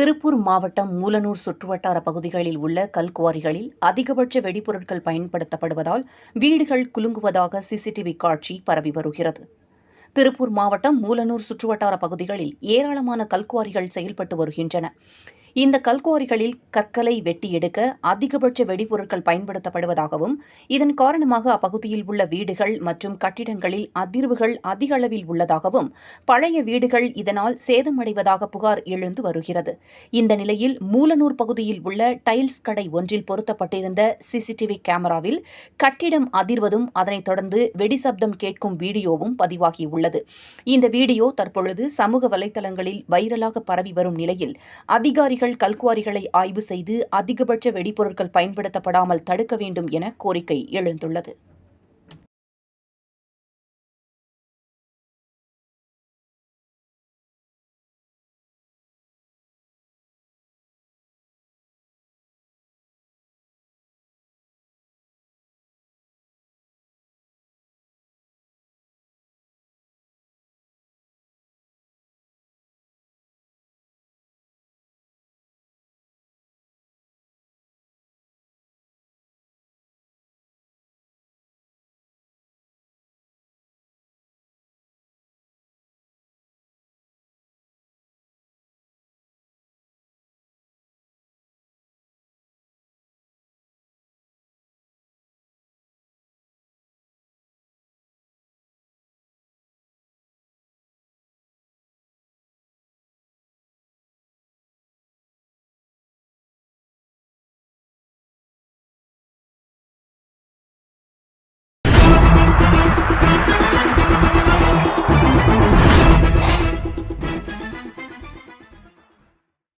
திருப்பூர் மாவட்டம் மூலனூர் சுற்றுவட்டார பகுதிகளில் உள்ள கல்குவாரிகளில் அதிகபட்ச வெடிபொருட்கள் பயன்படுத்தப்படுவதால் வீடுகள் குலுங்குவதாக சிசிடிவி காட்சி பரவி வருகிறது. திருப்பூர் மாவட்டம் மூலனூர் சுற்றுவட்டார பகுதிகளில் ஏராளமான கல்குவாரிகள் செயல்பட்டு வருகின்றன. இந்த கல்குவாரிகளில் கற்களை வெட்டி எடுக்க அதிகபட்ச வெடிபொருட்கள் பயன்படுத்தப்படுவதாகவும் இதன் காரணமாக அப்பகுதியில் உள்ள வீடுகள் மற்றும் கட்டிடங்களில் அதிர்வுகள் அதிக அளவில் உள்ளதாகவும் பழைய வீடுகள் இதனால் சேதமடைவதாக புகார் எழுந்து வருகிறது. இந்த நிலையில் மூலனூர் பகுதியில் உள்ள டைல்ஸ் கடை ஒன்றில் பொருத்தப்பட்டிருந்த சிசிடிவி கேமராவில் கட்டிடம் அதிர்வதும் அதனைத் தொடர்ந்து வெடி சப்தம் கேட்கும் வீடியோவும் பதிவாகியுள்ளது. இந்த வீடியோ தற்பொழுது சமூக வலைதளங்களில் வைரலாக பரவி வரும் நிலையில் அதிகாரிகள் கல்குவாரிகளை ஆய்வு செய்து அதிகபட்ச வெடிபொருட்கள் பயன்படுத்தப்படாமல் தடுக்க வேண்டும் என கோரிக்கை எழுந்துள்ளது.